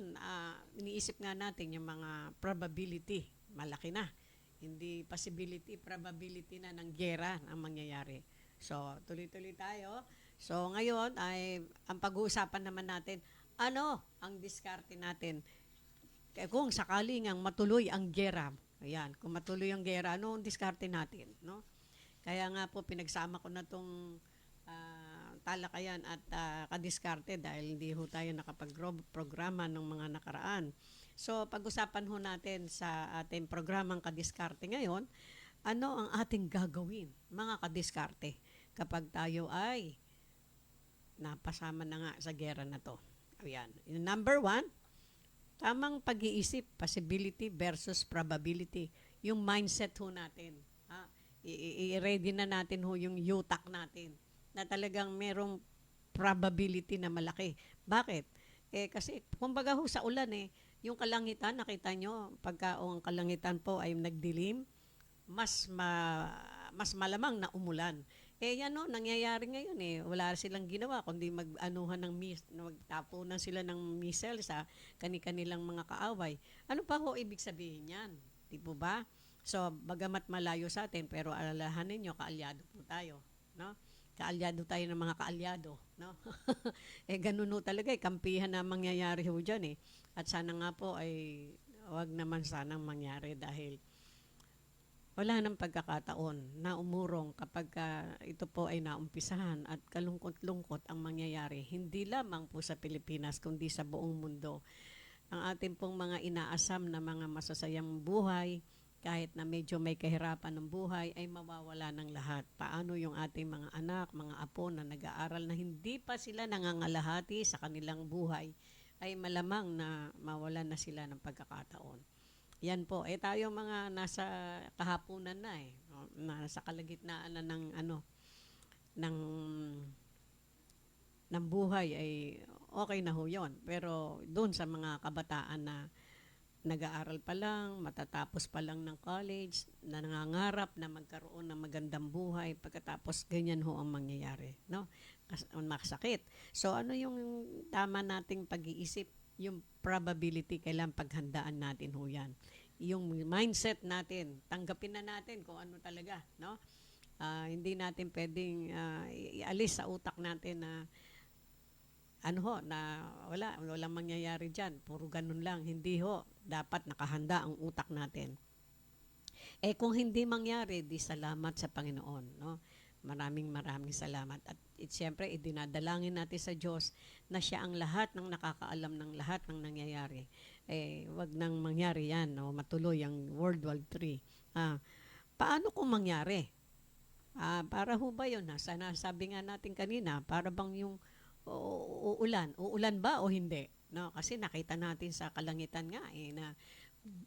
ngayon, ah, iniisip nga natin yung mga probability, malaki na. Hindi possibility, probability na ng gera ang mangyayari. So, tuloy-tuloy tayo. So, ngayon ay ang pag-uusapan naman natin, ano ang diskarte natin kung sakaling ang matuloy ang gera, ayan, kung matuloy ang gera, ano ang diskarte natin, no? Kaya nga po pinagsama ko na tong ah, talakayan at ah, kadiskarte dahil hindi ho tayo nakapag-programa ng mga nakaraan. So, pag-usapan ho natin sa ating programang kadiskarte ngayon, ano ang ating gagawin, mga kadiskarte, kapag tayo ay napasama na nga sa gera na to. Ayan. Number one, tamang pag-iisip, possibility versus probability. Yung mindset ho natin. I-ready na natin ho yung utak natin na talagang merong probability na malaki. Bakit? Eh kasi kumbaga ho sa ulan eh, yung kalangitan nakita nyo pagka o ang kalangitan po ay nagdilim, mas ma, mas malamang na umulan. Eh yan no, nangyayari ngayon eh. Wala silang ginawa kundi mag-anuhan ng mis, magtapunan sila ng missile sa kani-kanilang mga kaaway. Ano pa ho ibig sabihin yan? Di po ba? So, bagamat malayo sa atin, pero alalahanin nyo, kaalyado po tayo. No? Kaalyado tayo ng mga kaalyado. No? eh, ganun talaga. Eh. Kampihan na mangyayari ho dyan eh. At sana nga po ay wag naman sanang mangyari dahil wala nang pagkakataon na umurong kapag ka ito po ay naumpisahan at kalungkot-lungkot ang mangyayari, hindi lamang po sa Pilipinas, kundi sa buong mundo. Ang ating pong mga inaasam na mga masasayang buhay, kahit na medyo may kahirapan ng buhay, ay mawawala ng lahat. Paano yung ating mga anak, mga apo na nag-aaral na hindi pa sila nangangalahati sa kanilang buhay, ay malamang na mawalan na sila ng pagkakataon. Yan po. Eh tayo mga nasa kahapunan na eh. Nasa kalagitnaan na ng ano ng ng buhay ay okay na ho yun. Pero doon sa mga kabataan na nag-aaral pa lang, matatapos pa lang ng college, na nangangarap na magkaroon ng magandang buhay, pagkatapos ganyan ho ang mangyayari. No? Kas- makasakit. So ano yung tama nating pag-iisip? Yung probability, kailangan paghandaan natin ho yan. Yung mindset natin, tanggapin na natin kung ano talaga. No? Ah, hindi natin pwedeng i- ialis sa utak natin na ano ho, na wala, walang mangyayari dyan. Puro ganun lang. Hindi ho. Dapat nakahanda ang utak natin. Eh kung hindi mangyari, di salamat sa Panginoon. No? Maraming maraming salamat. At it, siyempre, idinadalangin natin sa Diyos na siya ang lahat ng nakakaalam ng lahat ng nangyayari. Eh, wag nang mangyari yan. No? Matuloy ang World War III. Ah, paano kung mangyari? Ah, para ho ba yun? Nasa, nasabi nga natin kanina, para bang yung uulan. Uulan ba o hindi? No, kasi nakita natin sa kalangitan nga eh, na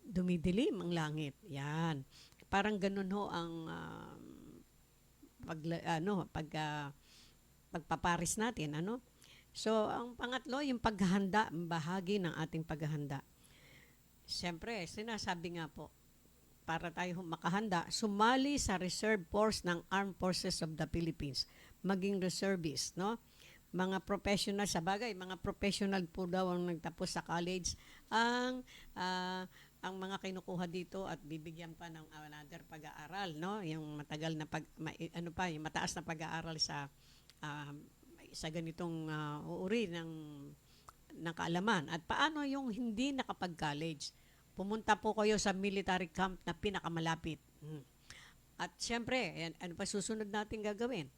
dumidilim ang langit. Yan. Parang ganun ho ang um, pag ano pag ah, pagpaparis natin ano. So ang pangatlo yung paghahanda, bahagi ng ating paghahanda. Siyempre, sinasabi nga po, para tayo makahanda, sumali sa reserve force ng Armed Forces of the Philippines, maging reservist, no? Mga professional sa bagay, mga professional po daw ang nagtapos sa college ang ah, ang mga kinukuha dito at bibigyan pa ng another pag-aaral, no? Yung matagal na pag ma- ano pa, yung mataas na pag-aaral sa ah, sa ganitong ah, uri ng ng kaalaman. At paano yung hindi nakapag-college? Pumunta po kayo sa military camp na pinakamalapit. Hmm. At syempre, yan, ano pa susunod natin gagawin?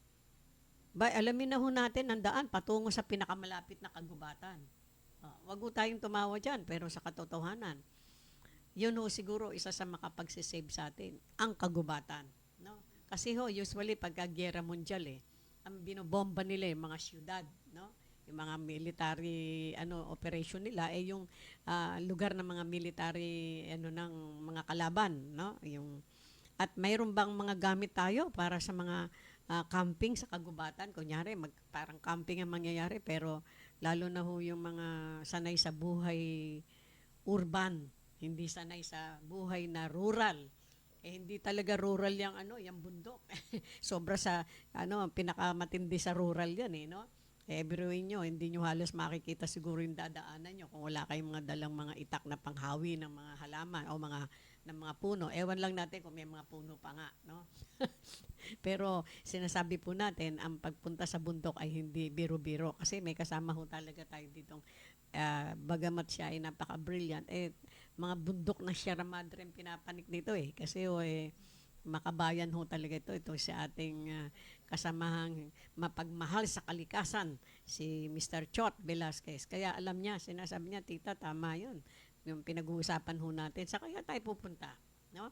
Ba, alamin na ho natin ang daan patungo sa pinakamalapit na kagubatan. Uh, wag ho tayong tumawa dyan, pero sa katotohanan, yun ho siguro isa sa makapagsisave sa atin, ang kagubatan. No? Kasi ho, usually pagka gera mundial eh, ang binobomba nila yung mga syudad, no? yung mga military ano operation nila eh yung ah, lugar ng mga military ano ng mga kalaban no yung at mayroon bang mga gamit tayo para sa mga ah, camping sa kagubatan. Kunyari, mag, parang camping ang mangyayari, pero lalo na ho yung mga sanay sa buhay urban, hindi sanay sa buhay na rural. Eh, hindi talaga rural yung ano, yung bundok. Sobra sa ano, pinakamatindi sa rural 'yan eh, no? Eh, biruin nyo, hindi nyo halos makikita siguro yung dadaanan nyo kung wala kayong mga dalang mga itak na panghawi ng mga halaman o mga ng mga puno. Ewan lang natin kung may mga puno pa nga, no? Pero sinasabi po natin, ang pagpunta sa bundok ay hindi biro-biro kasi may kasama ho talaga tayo ditong ah, bagamat siya ay napaka-brilliant, eh, mga bundok na Sierra Madre ang pinapanik dito eh. Kasi ho, eh, makabayan ho talaga ito. Ito si ating ah, kasamahang mapagmahal sa kalikasan, si Mr. Chot Velasquez. Kaya alam niya, sinasabi niya, tita, tama yun. Yung pinag-uusapan ho natin. Sa kaya tayo pupunta. No?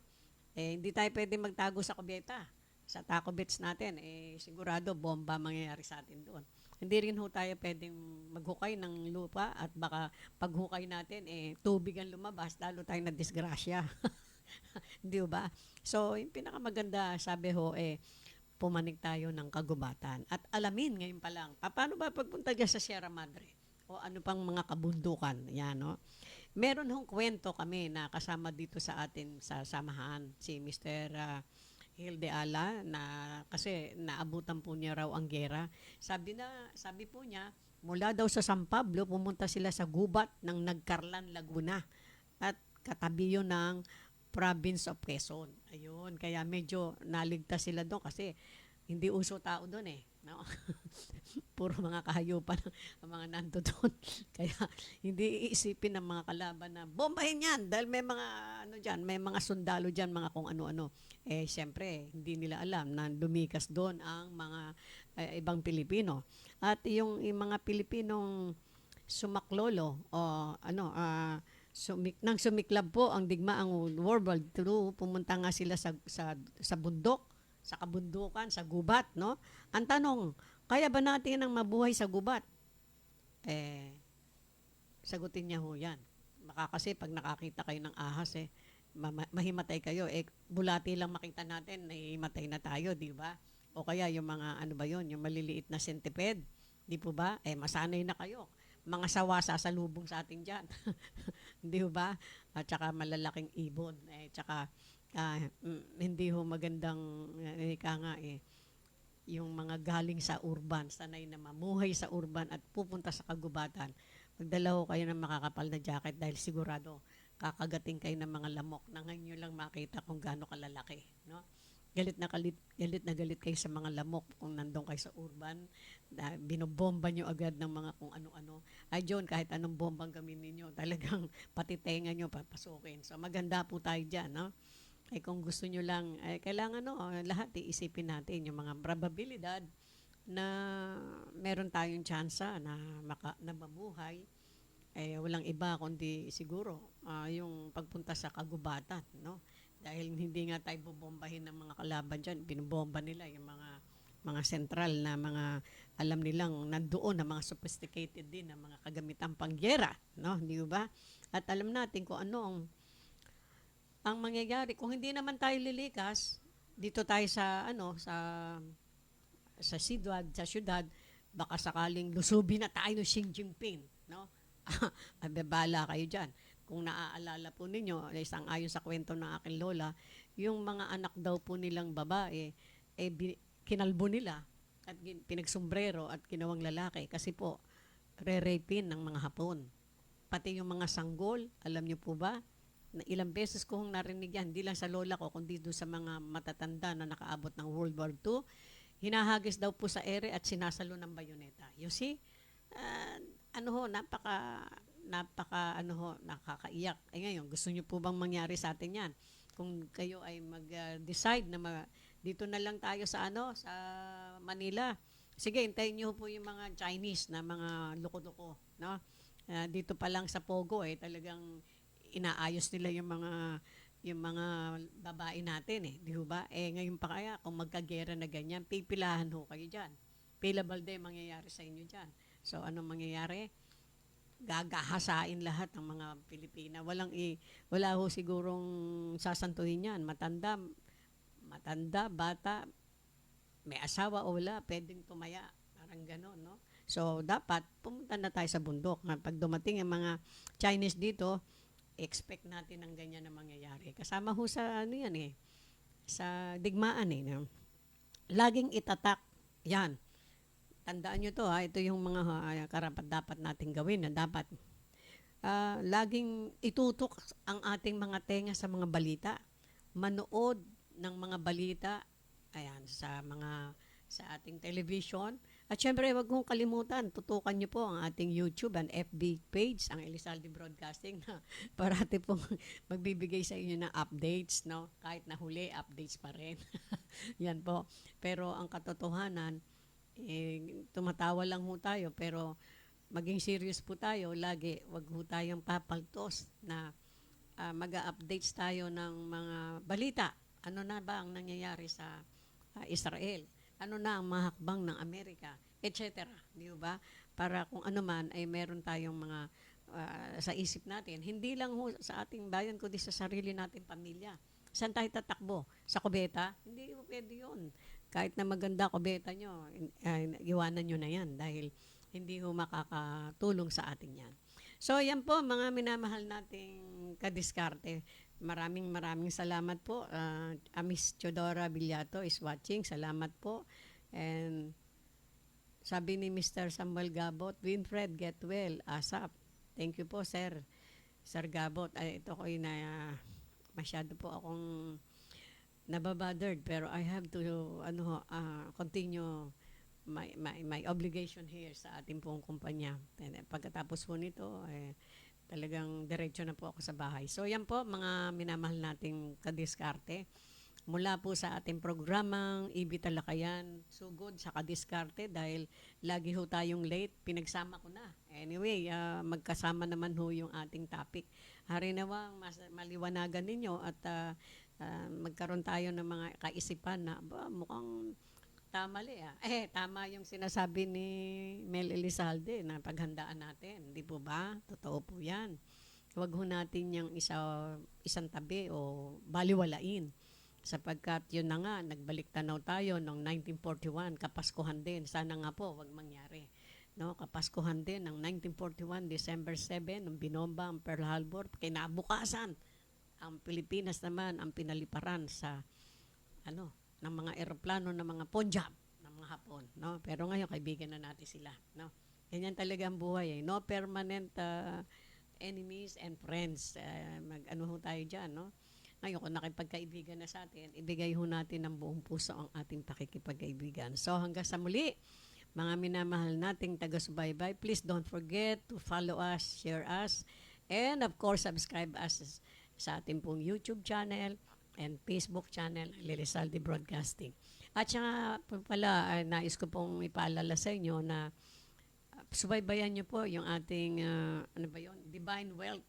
Eh, hindi tayo pwede magtago sa Cubeta. Sa Taco Bits natin, eh, sigurado bomba mangyayari sa atin doon. Hindi rin ho tayo pwedeng maghukay ng lupa at baka paghukay natin, eh, tubig ang lumabas, lalo tayo na disgrasya. Di ba? So, yung pinakamaganda, sabi ho, eh, pumanig tayo ng kagubatan. At alamin ngayon pa lang, pa- paano ba pagpunta dyan sa Sierra Madre? O ano pang mga kabundukan? Yan, no? Meron hong kwento kami na kasama dito sa atin sa samahan, si Mr. ah, Hilde Ala na kasi naabutan po niya raw ang gera. Sabi na sabi po niya mula daw sa San Pablo pumunta sila sa gubat ng Nagkarlan, Laguna at katabi yun ng province of Quezon. Ayun, kaya medyo naligtas sila doon kasi hindi uso tao doon eh. No? Puro mga kahayupan ang mga nando doon. Kaya hindi iisipin ng mga kalaban na bombahin yan dahil may mga ano diyan, may mga sundalo diyan, mga kung ano-ano. Eh siyempre, hindi nila alam na lumikas doon ang mga eh, ibang Pilipino. At yung, yung mga Pilipinong sumaklolo o ano ah sumik nang sumiklab po ang digmaang World War II pumunta nga sila sa sa sa bundok sa kabundukan sa gubat no? Ang tanong kaya ba natin ang mabuhay sa gubat? Eh sagutin niya ho yan. Baka kasi pag nakakita kayo ng ahas eh mama- mahimatay kayo. Eh bulati lang makita natin nahihimatay na tayo di ba? O kaya yung mga ano ba yon yung maliliit na centipede di po ba? Eh masanay na kayo. Mga sawa sasalubong sa atin dyan. Hindi ba? At saka malalaking ibon. Eh, tsaka ah, mm, hindi ho magandang, eh, ika nga eh, yung mga galing sa urban, sanay na mamuhay sa urban at pupunta sa kagubatan, magdala ho kayo ng makakapal na jacket dahil sigurado kakagating kayo ng mga lamok na ngayon nyo lang makita kung gaano kalalaki. No? Galit na, galit, galit na galit kayo sa mga lamok kung nandun kayo sa urban, na binobomba nyo agad ng mga kung ano-ano. Ay, John, kahit anong bombang gamitin ninyo, talagang pati tenga nyo papasukin. So, maganda po tayo dyan, no? Ay, kung gusto nyo lang, ay, kailangan, no, lahat iisipin natin yung mga probabilidad na meron tayong tsansa na, maka, na mabuhay, eh, walang iba kundi siguro ah, yung pagpunta sa kagubatan, no? Dahil hindi nga tayo bubombahin ng mga kalaban dyan, binubomba nila yung mga mga sentral na mga alam nilang nandoon na mga sophisticated din na mga kagamitang pangyera, no? Di ba? At alam natin kung ano ang ang mangyayari kung hindi naman tayo lilikas dito tayo sa ano sa sa sidwad, sa syudad, baka sakaling lusubi na tayo ng Xi Jinping, no? Abebala kayo diyan. Kung naaalala po ninyo, isang ayon sa kwento ng aking lola, yung mga anak daw po nilang babae, eh, kinalbo nila at pinagsombrero at kinawang lalaki kasi po re-rapin ng mga Hapon. Pati yung mga sanggol, alam niyo po ba? Na ilang beses ko hong narinig yan, hindi lang sa lola ko, kundi doon sa mga matatanda na nakaabot ng World War II, hinahagis daw po sa ere at sinasalo ng bayoneta. You see? Ah, ano ho, napaka, napaka, ano ho, nakakaiyak. Eh ngayon, gusto niyo po bang mangyari sa atin yan? Kung kayo ay mag-decide na ma- dito na lang tayo sa ano, sa Manila. Sige, hintayin niyo po yung mga Chinese na mga loko-loko, no? Ah, dito pa lang sa Pogo eh talagang inaayos nila yung mga yung mga babae natin eh, di ba? Eh ngayon pa kaya kung magkagera na ganyan, pipilahan ho kayo diyan. Pila balde mangyayari sa inyo diyan. So anong mangyayari? Gagahasain lahat ng mga Pilipina. Walang i wala ho sigurong sasantuhin yan. Matanda, matanda, bata, may asawa o wala, pwedeng tumaya. Parang gano'n, no? So, dapat pumunta na tayo sa bundok. Pag dumating ang mga Chinese dito, expect natin ang ganyan na mangyayari. Kasama ho sa ano yan eh, sa digmaan eh. No? Laging itatak yan. tandaan nyo to ha, ito yung mga ah, karapat dapat nating gawin na dapat ah, laging itutok ang ating mga tenga sa mga balita. Manood ng mga balita ayan sa mga sa ating television. At syempre, wag kong kalimutan, tutukan niyo po ang ating YouTube and FB page, ang Elizalde Broadcasting na parati pong magbibigay sa inyo ng updates, no? Kahit na huli, updates pa rin. Yan po. Pero ang katotohanan, eh, tumatawa lang ho tayo, pero maging serious po tayo lagi. Wag ho tayong papaltos na ah, mag-updates tayo ng mga balita. Ano na ba ang nangyayari sa ah, Israel? Ano na ang mga ng Amerika? Etc. Di ba? Para kung ano man ay meron tayong mga ah, sa isip natin. Hindi lang ho sa ating bayan, kundi sa sarili nating pamilya. Saan tayo tatakbo? Sa kubeta? Hindi pwede yun. Kahit na maganda kubeta nyo, ah, iwanan nyo na yan dahil hindi ho makakatulong sa atin yan. So, yan po, mga minamahal nating kadiskarte. Maraming maraming salamat po. Uh, Miss Chodora Villato is watching. Salamat po. And sabi ni Mr. Samuel Gabot, Winfred, get well, ASAP. Thank you po, sir. Sir Gabot, ay, ito ko na uh, masyado po akong nababothered pero I have to ano ah, continue my, my, my obligation here sa ating pong kumpanya. Eh, pagkatapos po nito, eh, talagang diretso na po ako sa bahay. So yan po mga minamahal nating kadiskarte. Mula po sa ating programang Ibi Talakayan, sugod sa kadiskarte dahil lagi ho tayong late, pinagsama ko na. Anyway, ah, magkasama naman ho yung ating topic. Hari nawang mas, maliwanagan ninyo at ah, ah, magkaroon tayo ng mga kaisipan na ba, mukhang Tama li ah. Eh, tama yung sinasabi ni Mel Elizalde na paghandaan natin. Di po ba? Totoo po yan. Huwag ho natin yung isa, isang tabi o baliwalain. Sapagkat yun na nga, nagbalik tanaw tayo noong 1941, Kapaskuhan din. Sana nga po, wag mangyari. No, Kapaskuhan din ng 1941, December 7, nung binomba ang Pearl Harbor, kinabukasan, ang Pilipinas naman ang pinaliparan sa ano, ng mga eroplano ng mga Punjab, ng mga Hapon, no? Pero ngayon kaibigan na natin sila, no? Ganyan talaga ang buhay, eh. No permanent uh, enemies and friends. Uh, mag ano ho tayo diyan, no? Ngayon kung nakipagkaibigan na sa atin, ibigay ho natin ng buong puso ang ating pakikipagkaibigan. So hanggang sa muli, mga minamahal nating taga-subaybay, please don't forget to follow us, share us, and of course, subscribe us sa ating pong YouTube channel, and Facebook channel, Lilisaldi Broadcasting. At saka pala, ay, nais ko pong ipaalala sa inyo na uh, subaybayan niyo po yung ating, uh, ano ba yun, Divine Wealth.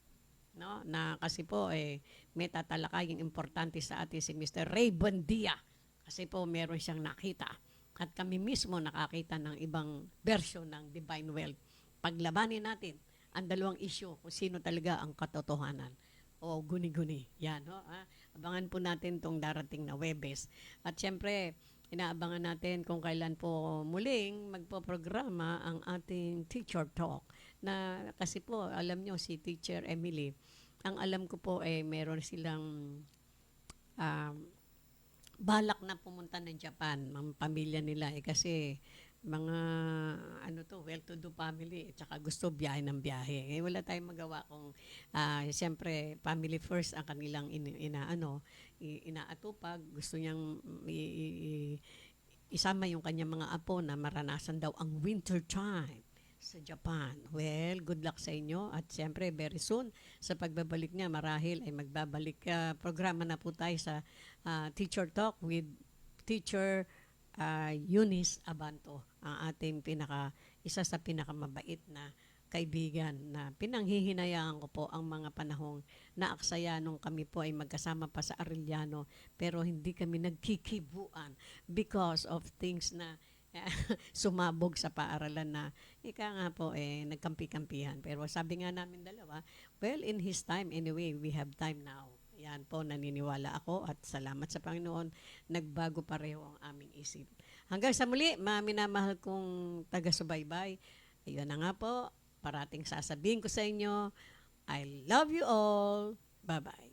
No? Na kasi po, eh, may tatalakayang importante sa atin si Mr. Ray Bondia. Kasi po, meron siyang nakita. At kami mismo nakakita ng ibang version ng Divine Wealth. Paglabanin natin ang dalawang issue kung sino talaga ang katotohanan o guni-guni. Yan, no? Ah, abangan po natin tong darating na Webes. At syempre, inaabangan natin kung kailan po muling magpo-programa ang ating Teacher Talk. Na kasi po, alam nyo, si Teacher Emily, ang alam ko po eh, meron silang um, balak na pumunta ng Japan, mga pamilya nila eh, kasi mga ano to well-to-do family at saka gusto biyahe ng biyahe. Eh, wala tayong magawa kung uh, siyempre family first ang kanilang in, ina ano inaatupag gusto niyang i, i, isama yung kanyang mga apo na maranasan daw ang winter time sa Japan. Well, good luck sa inyo at siyempre very soon sa pagbabalik niya marahil ay magbabalik uh, programa na po tayo sa uh, Teacher Talk with Teacher uh, Eunice Abanto, ang ating pinaka, isa sa pinakamabait na kaibigan na pinanghihinayaan ko po ang mga panahong naaksaya nung kami po ay magkasama pa sa Arellano pero hindi kami nagkikibuan because of things na sumabog sa paaralan na ika nga po eh nagkampi-kampihan pero sabi nga namin dalawa well in his time anyway we have time now yan po, naniniwala ako at salamat sa Panginoon, nagbago pareho ang aming isip. Hanggang sa muli, mga minamahal kong taga-subaybay, ayun na nga po, parating sasabihin ko sa inyo, I love you all. Bye-bye.